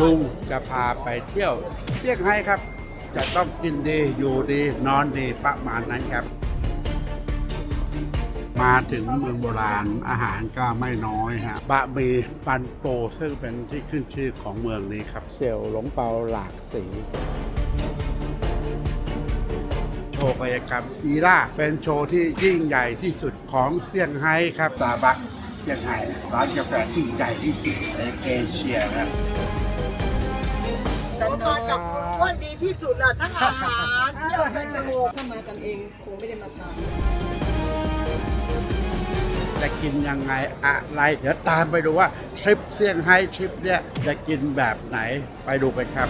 ลุงจะพาไปเที่ยวเซี่ยงไฮ้ครับ จะต้องกินดีอยู่ดีนอนดีประมาณนั้นครับ มาถึงเมืองโบราณอาหารก็ไม่น้อยฮะบะหมี่ปันโปซึ่งเป็นที่ขึ้นชื่อของเมืองนี้ครับ เสี่ยวหลงเปาหลากสีโชว์กายกรรมอีล่าเป็นโชว์ที่ยิ่งใหญ่ที่สุดของเซี่ยงไฮ้ครับตาบักเซี่ยงไฮ้ร้านกาแฟที่ใหญ่ที่สุดในเอเชียนะ ผมมากับคุณอ้วนดีที่สุดอะทั้งอาหารเที่ยวสนุกถ้ามากันเองคงไม่ได้มาทานจะกินยังไงอะไร เดี๋ยวตามไปดูว่าทริปเซี่ยงไฮ้ทริปเนี่ยจะกินแบบไหนไปดูกันครับ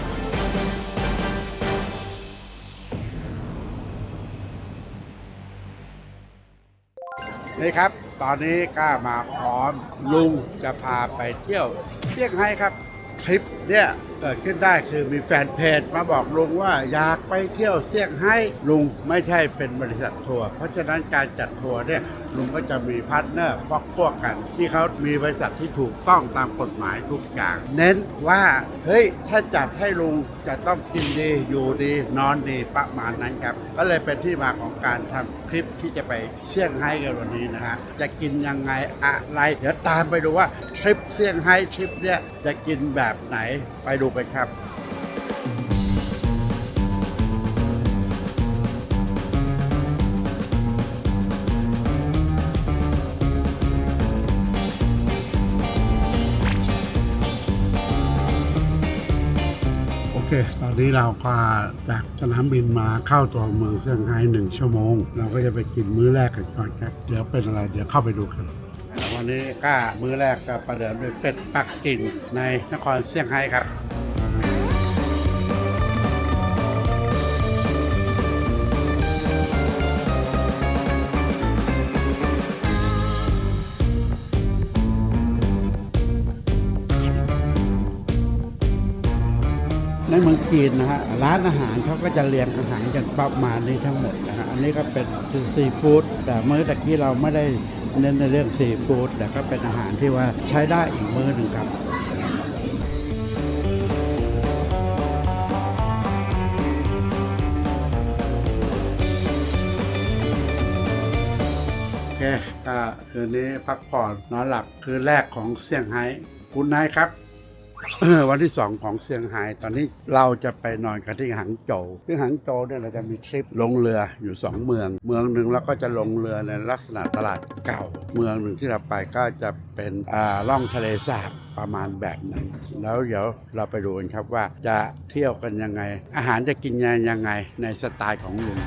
นี่ครับ ตอนนี้ก็มาพร้อมลุงจะพาไปเที่ยวเซี่ยงไฮ้ครับ คลิปเนี่ยเกิดขึ้นได้คือมีแฟนเพจมาบอกลุงว่าอยากไปเที่ยวเซี่ยงไฮ้ลุงไม่ใช่เป็นบริษัททัวร์เพราะฉะนั้นการจัดทัวร์เนี่ยลุงก็จะมีพาร์ทเนอร์พวกพวกกัน ที่เขามีบริษัทที่ถูกต้องตามกฎหมายทุกอย่าง เน้นว่าเฮ้ยถ้าจัดให้ลุง จะต้องกินดีอยู่ดีนอนดีประมาณนั้นครับ ก็เลยเป็นที่มาของการทำคลิปที่จะไปเซี่ยงไฮ้กันวันนี้นะฮะจะกินยังไงอะไร เดี๋ยวตามไปดูว่าทริปเซี่ยงไฮ้ทริปเนี้ยจะกินแบบไหนไปดูกันครับ อนนี้เราก็จากสนามบินมาเข้าตัวเมืองเซี่ยงไฮ้หนึ่งชั่วโมง เราก็จะไปกินมื้อแรกกันก่อนครับ เดี๋ยวเป็นอะไรเดี๋ยวเข้าไปดูกัน วันนี้ก็มื้อแรกก็ประเดิมด้วยเป็ดปักกิ่งในนครเซี่ยงไฮ้ครับ จีนนะฮะร้านอาหารเขาก็จะเรียงอาหารกันประมาณนี้ทั้งหมดนะฮะอันนี้ก็เป็นซีฟู้ดแต่เมื่อตะกี้เราไม่ได้เน้นในเรื่องซีฟู้ดแต่ก็เป็นอาหารที่ว่าใช้ได้อีกมื้อหนึ่งครับโอเคก็คืนนี้พักผ่อนนอนหลับคืนแรกของเซี่ยงไฮ้คุณนายครับ วันที่สองของเซี่ยงไฮ้ตอนนี้เราจะไปนอนกันที่หางโจวที่หางโจวเนี่ยเราจะมีทริปลงเรืออยู่สองเมือง เมืองหนึ่งเราก็จะลงเรือในลักษณะตลาดเก่า เมืองหนึ่งที่เราไปก็จะเป็นอ่าล่องทะเลสาบประมาณแบบนั้น แล้วเดี๋ยวเราไปดูกันครับว่าจะเที่ยวกันยังไง อาหารจะกินยังไงในสไตล์ของลุง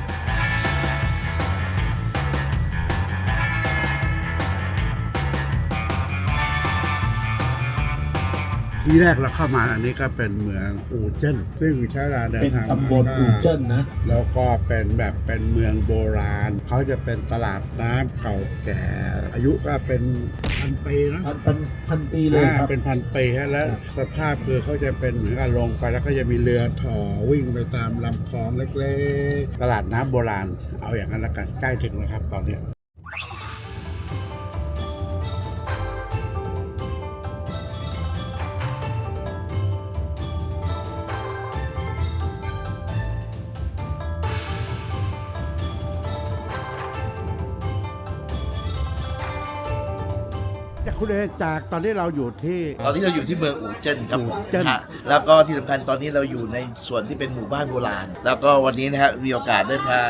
ทีแรกเราเข้ามาอันนี้ก็เป็นเมืองอู่เจิ้นซึ่งใช้เวลาเดินเป็นทางตำบลอู่เจิ้นนะ แล้วก็เป็นแบบเป็นเมืองโบราณ เขาจะเป็นตลาดน้ำเก่าแก่ อายุก็เป็นพันปีนะพันพันพันปีเลยครับอ่าเป็นพันปีฮะแล้วสภาพคือเขาจะเป็นเหมือนกับลงไปแล้วก็จะมีเรือถ่อวิ่งไปตามลำคลองเล็กๆ ตลาดน้ำโบราณ เอาอย่างนั้นละกันใกล้ถึงแล้วครับตอนเนี้ คุณเอจากตอนนี้เราอยู่ที่ ตอนนี้เราอยู่ที่เมืองอู่เจิ้นครับผมอู่เจิ้น ฮะแล้วก็ที่สำคัญตอนนี้เราอยู่ในส่วนที่เป็นหมู่บ้านโบราณ แล้วก็วันนี้นะฮะมีโอกาสได้พา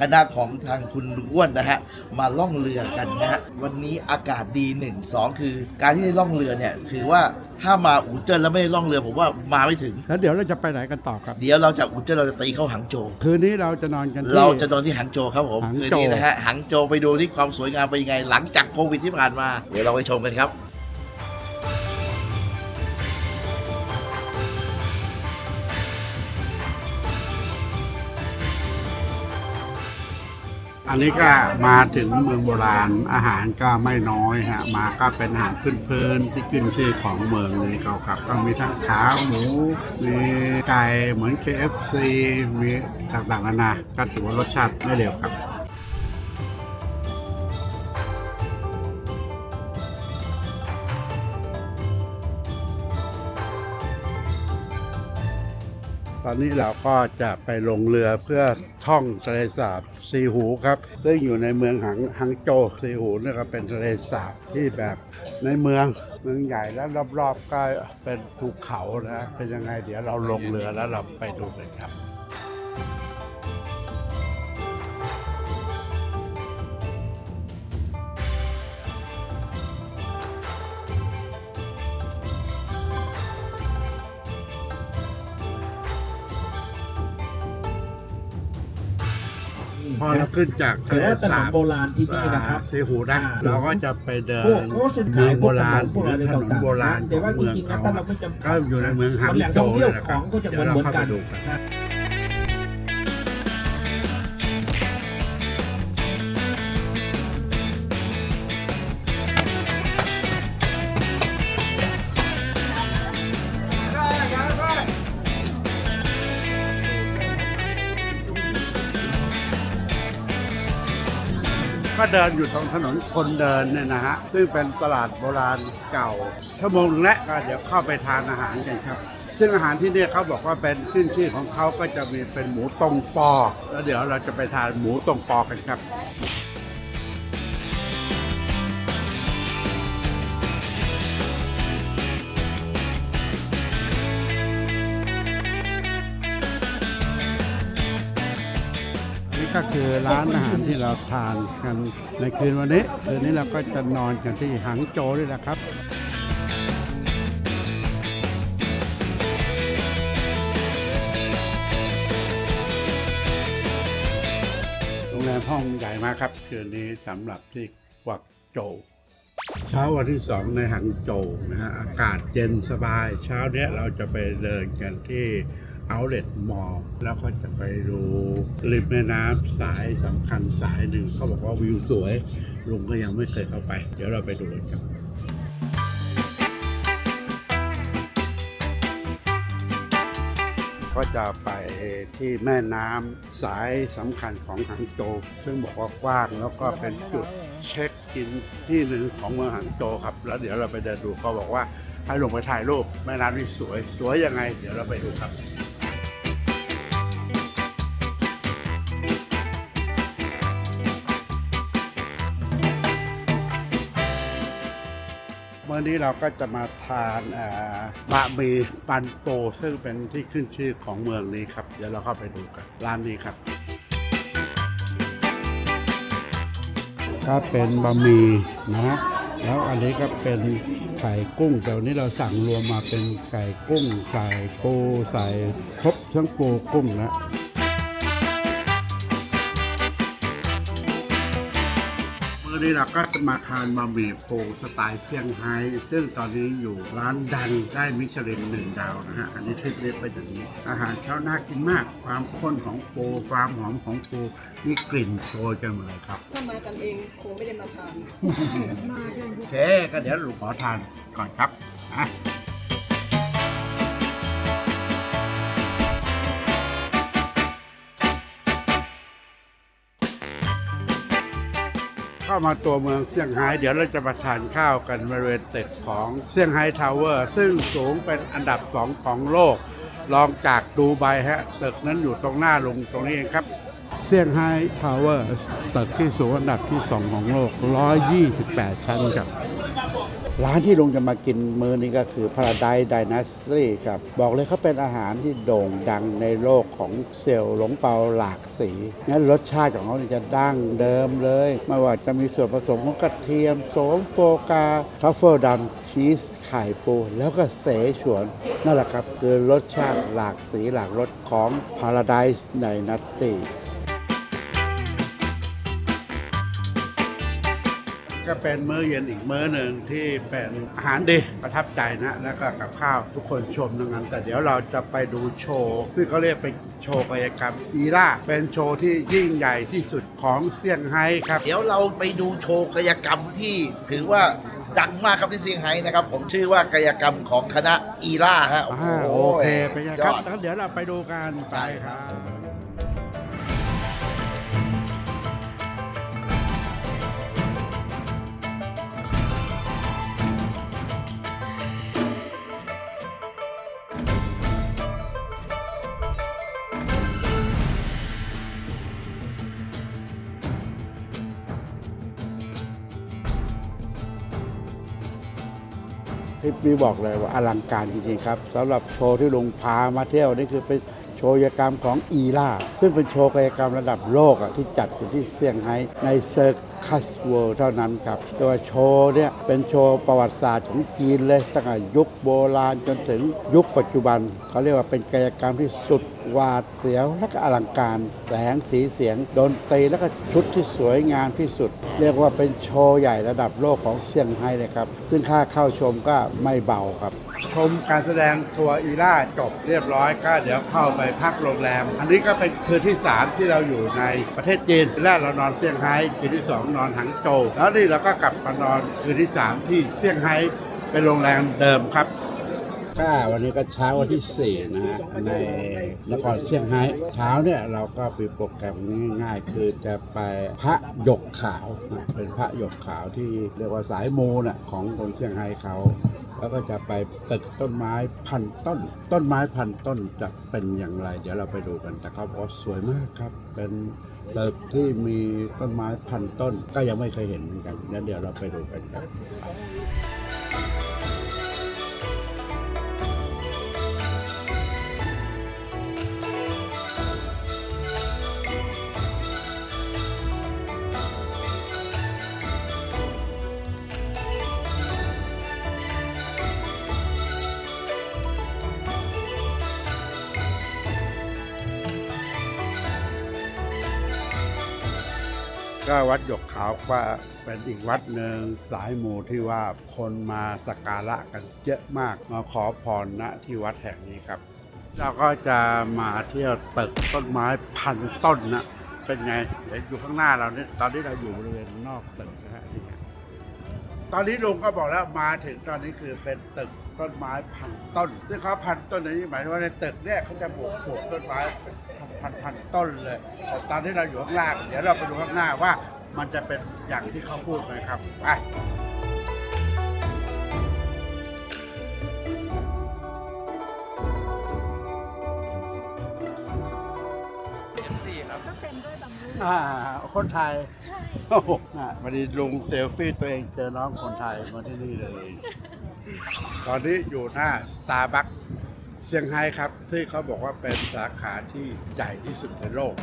คณะของทางคุณลุงอ้วนนะฮะมาล่องเรือกันนะฮะวันนี้อากาศดีหนึ่งสองคือการที่ได้ล่องเรือเนี่ยถือว่า ถ้ามาอู่เจิ้นแล้วไม่ได้ล่องเรือผมว่ามาไม่ถึง แล้วเดี๋ยวเราจะไปไหนกันต่อครับ เดี๋ยวเราจากอู่เจิ้นเราจะตีเข้าหางโจวคืนนี้เราจะนอนกันที่ เราจะนอนที่หางโจวครับผมหางคืนโจว นี้นะฮะหางโจวไปดูที่ความสวยงามเป็นยังไงหลังจากโควิดที่ผ่านมา เดี๋ยวเราไปชมกันครับ อันนี้ก็มาถึงเมืองโบราณอาหารก็ไม่น้อยฮะมาก็เป็นอาหารพื้นๆที่ขึ้นชื่อของเมืองนี้เขาครับก็มีทั้งขาหมู มีไก่เหมือน KFC มีต่างๆนานาก็ถือว่ารสชาติไม่เลวครับอนนี้เราก็จะไปลงเรือเพื่อท่องทะเลสาบ ซีหูครับ ซึ่งอยู่ในเมืองหังหังโจซีหูนี่ก็เป็นทะเลสาบที่แบบในเมืองเมืองใหญ่แล้วรอบๆก็เป็นภูเขานะเป็นยังไงเดี๋ยวเราลงเรือแล้วเราไปดูกันครับ พอเราขึ้นจากทะแต่เลว่าถนสานบโบราณที่นี่นะครับซีหูนะอ่าเราก็จะไปเดิพวกนเขาจะเมืขาอยงพโบวกราณพวกอะไรถนนต่างๆโบราณแต่ว่าของจเมืองริงๆนะเขาถ้าเราไม่จำก็อยู่ในเมืองฮังแหล่งโจท่องเที่ยวนะขครัอบงก็จะเดี๋ยวเราเหมือนเข้าๆไปกันดูกัน ก็เดินอยู่ตรงถนนคนเดินเนี่ยนะฮะ ซึ่งเป็นตลาดโบราณเก่า ชั่วโมงนึงและก็เดี๋ยวเข้าไปทานอาหารกันครับ ซึ่งอาหารที่นี่เขาบอกว่าเป็นขึ้นชื่อของเขาก็จะมีเป็นหมูตรงปอ แล้วเดี๋ยวเราจะไปทานหมูตรงปอกันครับ คือร้านอาหารที่เราทานกันในคืนวันนี้ คืนนี้เราก็จะนอนกันที่หังโจวนี่แหละครับโรงแรมห้องใหญ่มากครับ คืนนี้สำหรับที่กวักโจเช้าวันที่สองในหังโจนะฮะอากาศเย็นสบาย เช้าเนี้ยเราจะไปเดินกันที่ Outlet Mall แล้วก็จะไปดูริมแม่น้ำสายสำคัญสายหนึ่งเขาบอกว่าวิวสวย ลุงก็ยังไม่เคยเข้าไป เดี๋ยวเราไปดูกันครับก็จะไปที่แม่น้ำสายสำคัญของหางโจวซึ่งบอกว่ากว้างแล้วก็เป็นจุดเช็คอินที่หนึ่งของเมืองหางโจวครับ แล้วเดี๋ยวเราไปเดินดูเขาบอกว่าให้ลงไปถ่ายรูปแม่น้ำนี่สวย สวยยังไง เดี๋ยวเราไปดูครับ อนี้เราก็จะมาทานบะหมี่ปันโป ซึ่งเป็นที่ขึ้นชื่อของเมืองนี้ครับ เดี๋ยวเราเข้าไปดูกันร้านนี้ครับ ก็เป็นบะหมี่นะฮะแล้วอันนี้ก็เป็นไข่กุ้ง แต่วันนี้เราสั่งรวมมาเป็นไก่กุ้งไก่ปูใส่ครบทั้งปูกุ้งนะ มื่อนี้เราก็จะมาทานบะหมี่ปูสไตล์เซี่ยงไฮ้ซึ่งตอนนี้อยู่ร้านดังได้มิชลินหนึ่งดาวนะฮะ อันนี้คลิปเล็กไปอย่างนี้ อาหารเขาน่ากินมาก ความข้นของปูความหอมของปูนี่กลิ่นโชยกันหมดเลยครับถ้ามากันเองคงไม่ได้มาทานโอเคก็เดี๋ยวลุงขอทานก่อนครับอะ เข้ามาตัวเมืองเซี่ยงไฮ้เดี๋ยวเราจะมาทานข้าวกันบริเวณตึกของเซี่ยงไฮ้ทาวเวอร์ซึ่งสูงเป็นอันดับสองของโลกรองจากดูไบฮะตึกนั้นอยู่ตรงหน้าลุงตรงนี้เองครับเซี่ยงไฮ้ทาวเวอร์ตึกที่สูงอันดับที่สองของโลก 128 ชั้นครับ ร้านที่ลุงจะมากินมื้อนี้ก็คือ Paradise Dynasty ครับ บอกเลยเขาเป็นอาหารที่โด่งดังในโลกของเซลล์หลงเปาหลากสีงั้นรสชาติของเขาจะดั้งเดิมเลย ไม่ว่าจะมีส่วนผสมของกระเทียมโสมโฟกาทัฟเฟิลดำชีสไข่ปู แล้วก็เสฉวน นั่นแหละครับ คือรสชาติหลากสีหลากรสของ Paradise Dynasty ก็เป็นมื้อเย็นอีกมื้อหนึ่งที่เป็นอาหารดีประทับใจนะ แล้วก็กับข้าวทุกคนชมทั้งนั้น แต่เดี๋ยวเราจะไปดูโชว์ซึ่งเขาเรียกเป็นโชว์กายกรรมอีล่าเป็นโชว์ที่ยิ่งใหญ่ที่สุดของเซี่ยงไฮ้ครับ เดี๋ยวเราไปดูโชว์กายกรรมที่ถือว่าดังมากครับที่เซี่ยงไฮ้นะครับ ผมชื่อว่ากายกรรมของคณะอีล่าฮะอ่าโอเคไปนไงยครับอด งั้นเดี๋ยวเราไปดูกันไปใช่คครัรับบ ที่พี่บอกเลยว่าอลังการจริงๆครับสำหรับโชว์ที่ลุงพามาเที่ยวนี่คือเป็น โชว์กายกรรมของอีล่าซึ่งเป็นโชว์กายกรรมระดับโลกที่จัดอยู่ที่เซี่ยงไฮ้ในเซอร์คัสเวิลด์เท่านั้นครับโดยโชว์เนี่ยเป็นโชว์ประวัติศาสตร์ของจีนเลยตั้งแต่ยุคโบราณจนถึงยุคปัจจุบัน เขาเรียกว่าเป็นกายกรรมที่สุดหวาดเสียวและก็อลังการแสงสีเสียงดนตรีและก็ชุดที่สวยงามที่สุด เรียกว่าเป็นโชว์ใหญ่ระดับโลกของเซี่ยงไฮ้เลยครับ ซึ่งค่าเข้าชมก็ไม่เบาครับ ชมการแสดงทัวร์อีล่าจบเรียบร้อยก็เดี๋ยวเข้าไปพักโรงแรม อันนี้ก็เป็นคืนที่ 3 ที่เราอยู่ในประเทศจีนคืนแรกเรานอนเซี่ยงไฮ้คืนที่ 2 นอนหังโจวแล้วนี่เราก็กลับมานอนคืนที่ 3 ที่เซี่ยงไฮ้เป็นโรงแรมเดิมครับก็วันนี้ก็เช้าวันที่ 4 นะฮะในนครเซี่ยงไฮ้เช้าเนี่ยเราก็มีโปรแกรมง่ายๆ คือจะไปพระหยกขาวนะเป็นพระหยกขาวที่เรียกว่าสายมูน่ะของคนเซี่ยงไฮ้เขา แล้วก็จะไปตึกต้นไม้พันต้น ต้นไม้พันต้นจะเป็นอย่างไร เดี๋ยวเราไปดูกันแต่เขาบอกสวยมากครับ เป็นตึกที่มีต้นไม้พันต้น ก็ยังไม่เคยเห็นเหมือนกันงั้นเดี๋ยวเราไปดูกันครับ ก็วัดหยกขาวว่าเป็นอีกวัดหนึ่งสายหมู่ที่ว่าคนมาสักการะกันเยอะมากมาขอพรณที่วัดแห่งนี้ครับเราก็จะมาเที่ยวตึกต้นไม้พันต้นนะเป็นไงเห็นอยู่ข้างหน้าเราเนี่ยตอนนี้เราอยู่บริเวณนอกตึกนะฮะนี่ไงตอนนี้ลุงก็บอกแล้วมาถึงตอนนี้คือเป็นตึก ต้นไม้พันต้นซึ่งเขาพันต้นนี้หมายถึงว่าในตึกเนี่ยเขาจะปลูกปลูกต้นไม้เป็นพันพันๆต้นเลยแต่ตอนนี้เราอยู่ข้างล่าง เดี๋ยวเราไปดูข้างหน้าว่ามันจะเป็นอย่างที่เขาพูดไหมครับไปก็เต็มด้วยบางรูปอ่า คนไทยโอ้โหอะวันนี้ลุงเซลฟี่ตัวเองเจอน้องคนไทยมาที่นี่เลย ตอนนี้อยู่หน้า Starbucks เซี่ยงไฮ้ครับ ที่เขาบอกว่าเป็นสาขาที่ใหญ่ที่สุดในโลก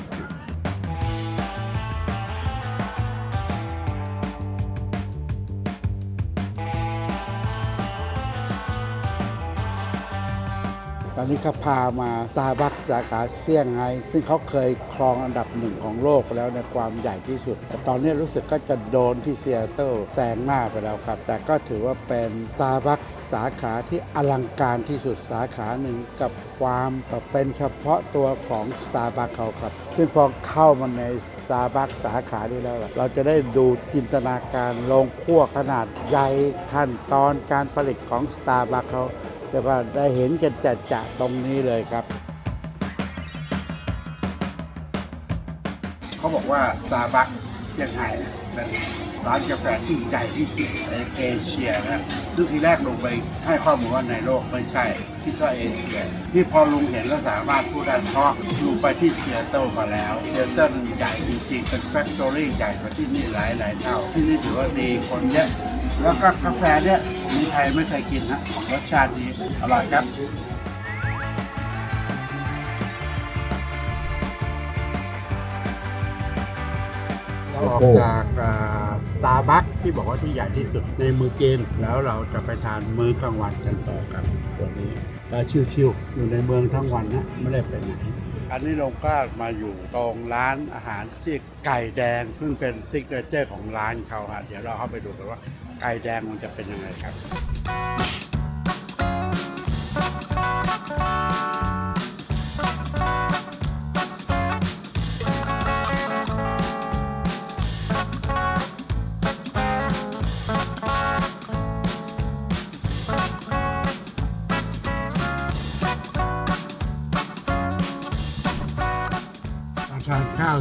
ตอนนี้เขาพามาซาบักสาขาเซี่ยงไฮ้ซึ่งเขาเคยครองอันดับหนึ่งของโลกแล้วในความใหญ่ที่สุด แต่ตอนนี้รู้สึกก็จะโดนที่เซีแอตเทิลแซงหน้าไปแล้วครับ แต่ก็ถือว่าเป็นซาบักสาขาที่อลังการที่สุดสาขาหนึ่งกับความเป็นเฉพาะตัวของ s t a r b u c k เขาครับ ซึ่งพอเข้ามาใน s t a r b u c k สาขานี้แล้ว เราจะได้ดูจินตนาการโรงคั่วขนาดใหญ่ขั้นตอนการผลิตของ s t a r b u c k เขา แต่ว่าได้เห็นกันจัดจะตรงนี้เลยครับ เขาบอกว่าซาบักเซี่ยงไฮ้เป็นร้านกาแฟที่ใหญ่ที่สุดในเอเชียนะซึ่งทีแรกลงไปให้ข้อมูลว่าในโลกไม่ใช่คิดว่เอเชีย ที่พอลุงเห็นแล้วสามารถพูดได้เพราะลุงไปที่เซียโตรมาแล้วเซียโตรใหญ่จริงๆเป็นแฟคทอรี่ใหญ่กว่าที่นี่หลายหลายเท่า ที่นี่ถือว่าดีคนเยอะแล้วก็กาแฟเนี่ย มีไทยไม่เคยกินนะรสชาติดีอร่อยครับเราออกจากสตาร์บัคที่บอกว่าที่ใหญ่ที่สุดในเมืองจีนแล้วเราจะไปทานมื้อกลางวันกันต่อครับวันนี้ก็ชิวๆอยู่ในเมืองทั้งวันนะไม่ได้ไปไหนอันนี้เราก็มาอยู่ตรงร้านอาหารที่ไก่แดง ซึ่งเป็นซิกเนเจอร์ของร้านเขาฮะเดี๋ยวเราเข้าไปดูกันว่า ไก่แดงมันจะเป็นยังไงครับ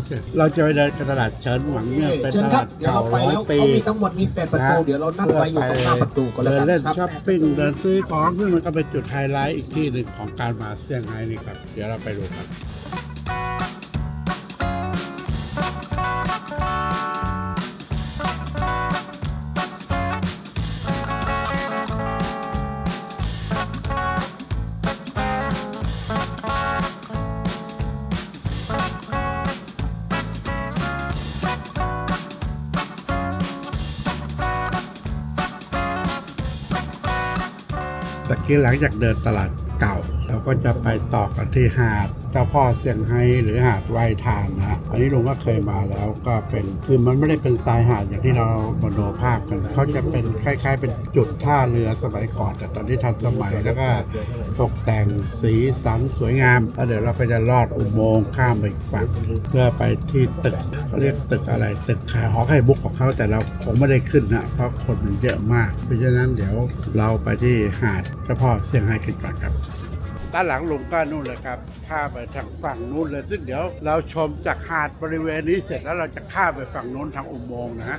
เสร็จเราจะไปเดินตลาดเฉินหวังเนี่ยเป็นเชิญตครัลาบดเดี๋ยวเก่าเราไปร้อยแล้วปีเขามีทั้งหมดมีแปดประตูเดี๋ยวเรานั่งไปอยู่ตรงหน้าประตูก็แล้วเดิกันนเล่นครับช้อปปิ้งเดินซื้อของซึ่งมันก็เป็นจุดไฮไลท์อีกที่หนึ่งของการมาเซี่ยงไฮ้นี่ครับ เดี๋ยวเราไปดูครั ตะกี้หลังจากเดินตลาดเก่า เราก็จะไปต่อกันที่หาดเจ้าพ่อเซี่ยงไฮ้หรือหาดไวทานนะฮะ อันนี้ลุงก็เคยมาแล้วก็เป็นคือมันไม่ได้เป็นทรายหาดอย่างที่เรามโนภาพกันเขาจะเป็นคล้ายๆ เป็นจุดท่าเรือสมัยก่อน แต่ตอนนี้ทันสมัยแล้วก็ตกแต่งสีสันสวยงามแล้วเดี๋ยวเราก็จะลอดอุโมงค์ข้ามไปอีกฝั่งเพื่อไปที่ตึกเขาเรียกตึกอะไรตึกขายหอไข่บุกของเขาแต่เราคงไม่ได้ขึ้นนะเพราะคนมันเยอะมาก เพราะฉะนั้นเดี๋ยวเราไปที่หาดเจ้าพ่อเซี่ยงไฮ้กันก่อนครับ ด้านหลังลุงก็นู่นเลยครับข้ามไปทางฝั่งนู้นเลยซึ่งเดี๋ยวเราชมจากหาดบริเวณนี้เสร็จแล้วเราจะข้ามไปฝั่งนู้นทางอุโมงค์นะฮะ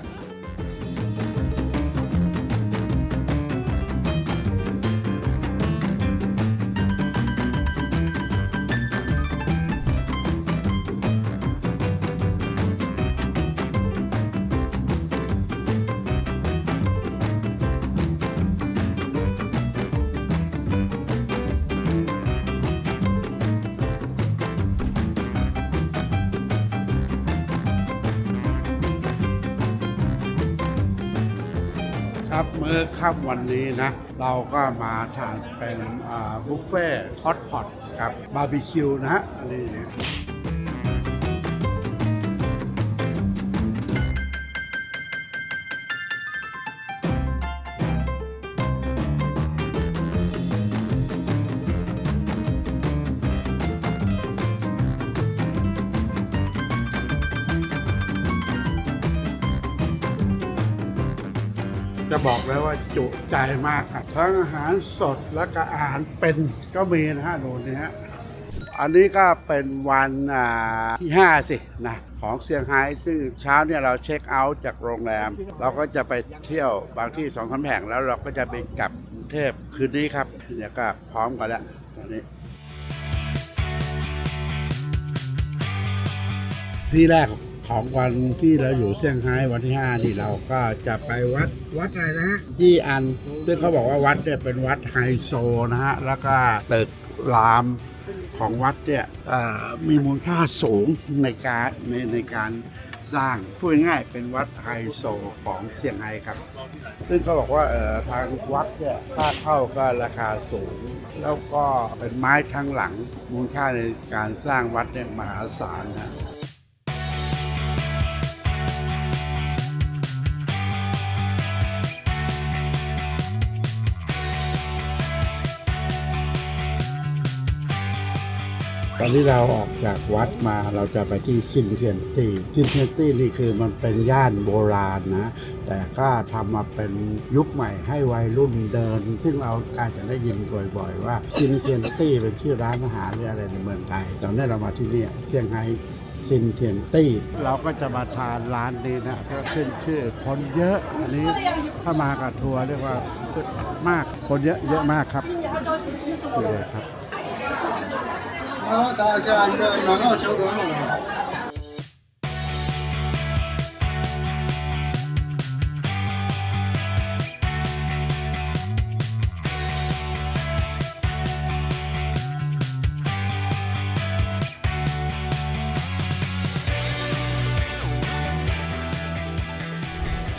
มื้อค่ำวันนี้นะ เราก็มาทานเป็นบุฟเฟ่ฮอตพอตกับบาร์บีคิวนะฮะอัน จะบอกเลยว่าจุใจมากครับทั้งอาหารสดและก็อาหารเป็นก็มีนะฮะโดนนี้ฮะอันนี้ก็เป็นวันที่ 5 สินะของเซี่ยงไฮ้ซึ่งเช้าเนี่ยเราเช็คเอาท์จากโรงแรม เราก็จะไปเที่ยวบางที่สองสาแห่งแล้วเราก็จะไปกลับกรุงเทพคืนนี้ครับเนี่ยก็พร้อมกันแล้วตอนนี้ ที่แรกของ วันที่เราอยู่เซี่ยงไฮ้วันที่5นี่เราก็จะไปวัดวัดอะไรนะฮะที่อัน ซึ่งเขาบอกว่าวัดเนี่ยเป็นวัดไฮโซนะฮะ แล้วก็ตึกรามของวัดเนี่ยเอ่อมีมูลค่าสูงในการในในการสร้างพูดง่ายๆเป็นวัดไฮโซของเซี่ยงไฮ้ครับ ซึ่งเขาบอกว่าเอ่อทางวัดเนี่ยค่าเข้าก็ราคาสูง แล้วก็เป็นไม้ทั้งหลัง มูลค่าในการสร้างวัดเนี่ยมหาศาลนะ อนที่เราออกจากวัดมาเราจะไปที่ซินเทียนตี้ซินเทียนตี้นี่คือมันเป็นย่านโบราณนะ แต่ก็ทำมาเป็นยุคใหม่ให้วัยรุ่นเดิน ซึ่งเราอาจจะได้ยินบ่อยๆว่าซินเทียนตี้เป็นชื่อร้านอาหารหรืออะไรในเมืองไทยตอนนี้เรามาที่นี่เซี่ยงไฮ้ซินเทียนตี้เราก็จะมาทานร้านนี้นะก็ขึ้นชื่อคนเยอะอันนี้ถ้ามากับทัวร์เรียกว่ามากคนเยอะเยอะมากครับนี่เลยครับ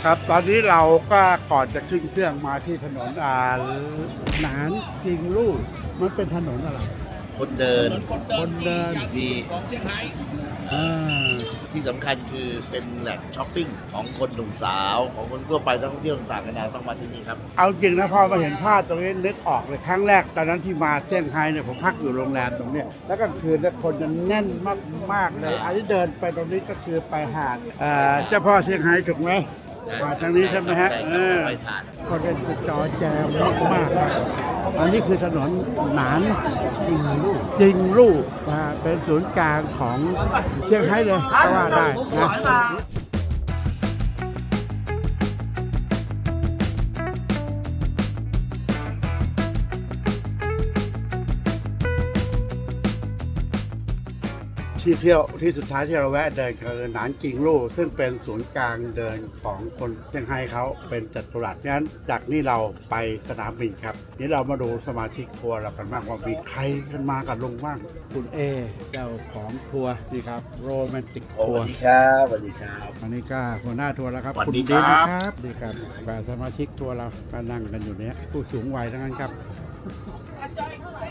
ครับตอนนี้เราก็ก่อนจะขึ้นเครื่องมาที่ถนนอ่าหนานจิงลู่มันเป็นถนนอะไร คนเดิน คนเดินมีอ่าที่สำคัญคือเป็นแหล่งช้อปปิ้งของคนหนุ่มสาว ของคนทั่วไปนักท่องเที่ยวต่างๆกันานาต้องมาที่นี่ครับเอาจริงนะพอมาเห็นภาพตรงนี้นึกออกเลยครั้งแรกตอนนั้นที่มาเซี่ยงไฮ้เนี่ยผมพักอยู่โรงแรมตรงเนี้ยแล้วกลางคืนเนี่ยคนจะแน่นมากๆเลยอันนี้เดินไปตรงนี้ก็คือไปหาดเอ่อเจ้าพ่อเซี่ยงไฮ้ถูกไหม มาทางนี้ใช่ไหมฮะใช่เอรับอไปทาน คนเป็นจอแจมมากๆครับอันนี้คือถนนหนานจริงลู่จิงลู่เป็นศูนย์กลางของเซี่ยงไฮ้เลยก็ว่าได้นะ ที่เที่ยวที่สุดท้ายที่เราแวะเดินคือหนานจิงลู่ซึ่งเป็นศูนย์กลางเดินของคนเซี่ยงไฮ้เขาเป็นจัตุรัสงั้นจากนี้เราไปสนามบินครับ นี่เรามาดูสมาชิกทัวร์เรากันบ้างว่ามีใครกันมากับลุงบ้างคุณเอเจ้าของทัวร์นี่ครับโรแมนติกโอ้ทัสววัร์สดีครับสวัสดีครับอันนี้ก็หัวหน้าทัวร์แล้วครับสวัสคุณดีดิครับนครับดีครับแบบสมาชิกทัวร์เราก็นั่งกันอยู่เนี้ยผู้สูงวัยทั้งนั้นครับ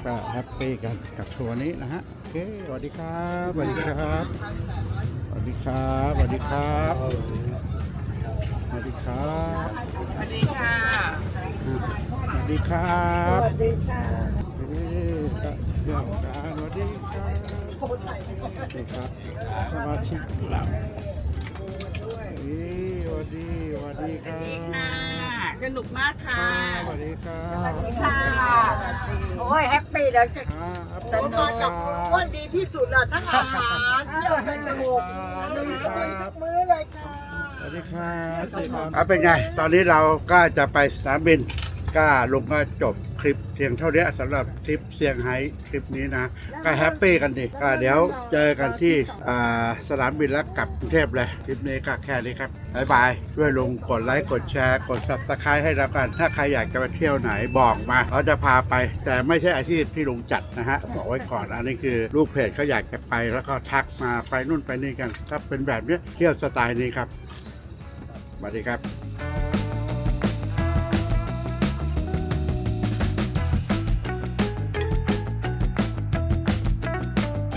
ก็แฮปปี้กันกับทัวร์นี้นะฮะโอเค สวัสดีครับสวัสดีครับสวัสดีครับสวัสดีครับสวัสดีครับสวัสดีค่ะสวัสดีครับสวัสดีค่ะเอ๊ะก็เรื่องการสวัสดีครับสวัสดีครับสมาชิกเราเอ๊ะสวัสดีสวัสดีครับ สนุกมากค่ะสวัสดีครับค่ะโอ้ยแฮปปี้แล้วจะครับแต่มากับคุณอ้วนดีที่สุดอะทั้งอาหารเที่ยวสนุกสนุกดีทุกมื้อเลยค่ะสวัสดีครับสวัสดีครับอะเป็นไง ตอนนี้เราก็จะไปสนามบิน ก็ลุงก็จบคลิปเพียงเท่านี้สำหรับทริปเซี่ยงไฮ้ทริปนี้นะ ก็แฮปปี้กันดีก็เดี๋ยวเจอกันที่อ่าสนามบินแล้วกลับกรุงเทพเลยทริปนี้ก็แค่นี้ครับบายบายด้วยลุงกดไลค์กดแชร์กด subscribe ให้เรากัน ถ้าใครอยากจะไปเที่ยวไหนบอกมาเราจะพาไป แต่ไม่ใช่อาชีพที่ลุงจัดนะฮะบอกไว้ก่อนอันนี้คือลูกเพจเขาอยากจะไปแล้วก็ทักมาไปนู่นไปนี่กันก็เป็นแบบเนี้ยเที่ยวสไตล์นี้ครับสวัสดีครับ